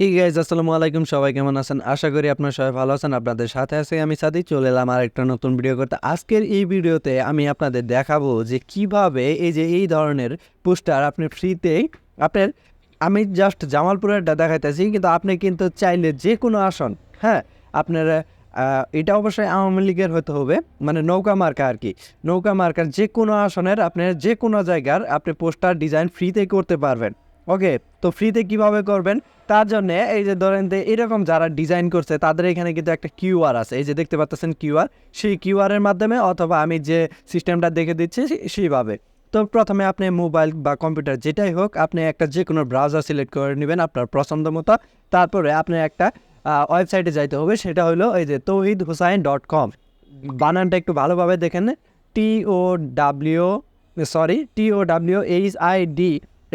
হি guys আসসালামু আলাইকুম। সবাই কেমন আছেন? আশা করি আপনারা সবাই ভালো আছেন। আপনাদের সাথে আছে আমি সাদি চলে এলাম আর একটা নতুন ভিডিও করতে। আজকের এই ভিডিওতে আমি আপনাদের দেখাবো যে কীভাবে এই যে এই ধরনের পোস্টার আপনি ফ্রিতে আপনার, আমি জাস্ট জামালপুরেরটা দেখাইতেছি, কিন্তু আপনি কিন্তু চাইলে যে কোনো আসন হ্যাঁ? আপনার এটা অবশ্যই আওয়ামী লীগের হতে হবে মানে নৌকা মার্কা আর কি। নৌকা মার্কার যে কোনো আসনের আপনার যে কোনো জায়গার আপনি পোস্টার ডিজাইন ফ্রিতে করতে পারবেন। ওকে, তো ফ্রিতে কীভাবে করবেন? তার জন্য এই যে ধরেন যে এরকম যারা ডিজাইন করছে, তাদের এখানে কিন্তু একটা কিউআর আছে। এই যে দেখতে পাচ্ছেন কিউআর সেই কিউআর এর মাধ্যমে অথবা আমি যে সিস্টেমটা দেখে দিচ্ছি সেইভাবে। তো প্রথমে আপনি মোবাইল বা কম্পিউটার যেটাই হোক, আপনি একটা যে কোনো ব্রাউজার সিলেক্ট করে নেবেন আপনার পছন্দ মতো। তারপরে আপনি একটা ওয়েবসাইটে যাইতে হবে, সেটা হলো এই যে তৌহিদ হুসাইন ডট কম। বানানটা একটু ভালোভাবে দেখেন। T O W sorry T O W H I D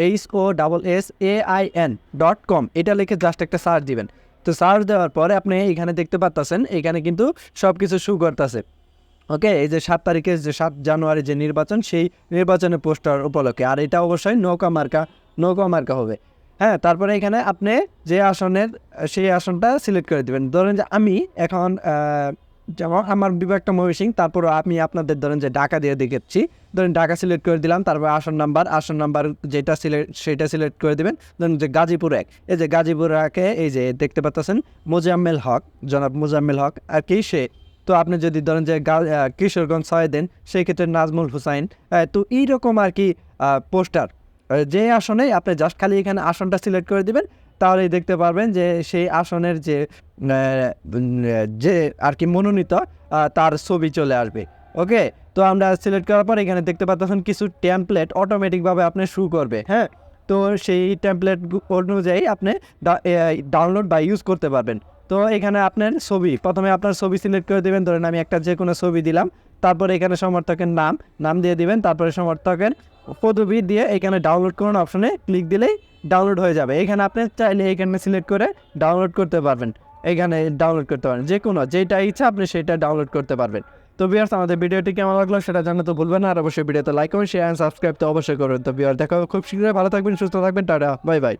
H O double S A I N dot com এটা লিখে জাস্ট একটা সার্চ দিবেন। তো সার্চ দেওয়ার পরে আপনি এখানে দেখতে পাচ্ছেন এখানে কিন্তু সব কিছু শু করতেছে। ওকে এই যে সাত তারিখে যে সাত জানুয়ারি যে নির্বাচন, সেই নির্বাচনের পোস্টার উপলক্ষে। আর এটা অবশ্যই নৌকা মার্কা নৌকা মার্কা হবে। হ্যাঁ তারপরে এখানে আপনি যে আসনের, সেই আসনটা সিলেক্ট করে দেবেন। ধরেন যে আমি এখন যেমন আমার বিভাগটা ময়ূর তারপর আমি আপনাদের ধরেন যে ঢাকা দিয়ে দেখেছি। ধরেন ঢাকা সিলেক্ট করে দিলাম, তারপর আসন নাম্বার আসন নাম্বার যেটা সিলেক্ট সেটা সিলেক্ট করে দেবেন। ধরুন যে গাজীপুর এক, এই যে গাজীপুর একে, এই যে দেখতে পাচ্ছেন মোজাম্মেল হক, জনাব মোজাম্মেল হক, আর কি সে? তো আপনি যদি ধরেন যে কিশোরগঞ্জ ছয় দেন, সেই ক্ষেত্রে নাজমুল হুসাইন তো এইরকম আর কি পোস্টার যে আসনে আপনি জাস্ট খালি এখানে আসনটা সিলেক্ট করে দিবেন, তাহলেই দেখতে পারবেন যে সেই আসনের যে যে আর কি মনোনীত তার ছবি চলে আসবে। ওকে তো আমরা সিলেক্ট করার পর এখানে দেখতে পাচ্ছেন কিছু ট্যাম্পলেট অটোমেটিকভাবে আপনি শু করবে। হ্যাঁ? তো সেই টেমপ্লেট অনুযায়ী আপনি ডাউনলোড বা ইউজ করতে পারবেন। তো এখানে আপনার ছবি, প্রথমে আপনার ছবি সিলেক্ট করে দেবেন। ধরেন আমি একটা যে কোনো ছবি দিলাম। তারপরে এখানে সমর্থকের নাম নাম দিয়ে দিবেন। তারপরে সমর্থকের পদবি দিয়ে এখানে ডাউনলোড করুন অপশনে ক্লিক দিলেই ডাউনলোড হয়ে যাবে। এখানে আপনি চাইলে এখানে সিলেক্ট করে ডাউনলোড করতে পারবেন। এখানে ডাউনলোড করতে পারেন। যে কোনো যেটা ইচ্ছা আপনি সেটা ডাউনলোড করতে পারবেন। তো বিয়ার্স আমাদের ভিডিওটি কেমন লাগল সেটা জানাতে ভুলবেন না। আর অবশ্যই ভিডিওতে লাইক করুন শেয়ার সাবস্ক্রাইব তো অবশ্যই করুন তো বিয়ার দেখা খুব শীঘ্রই ভালো থাকবেন, সুস্থ থাকবেন। Tata bye bye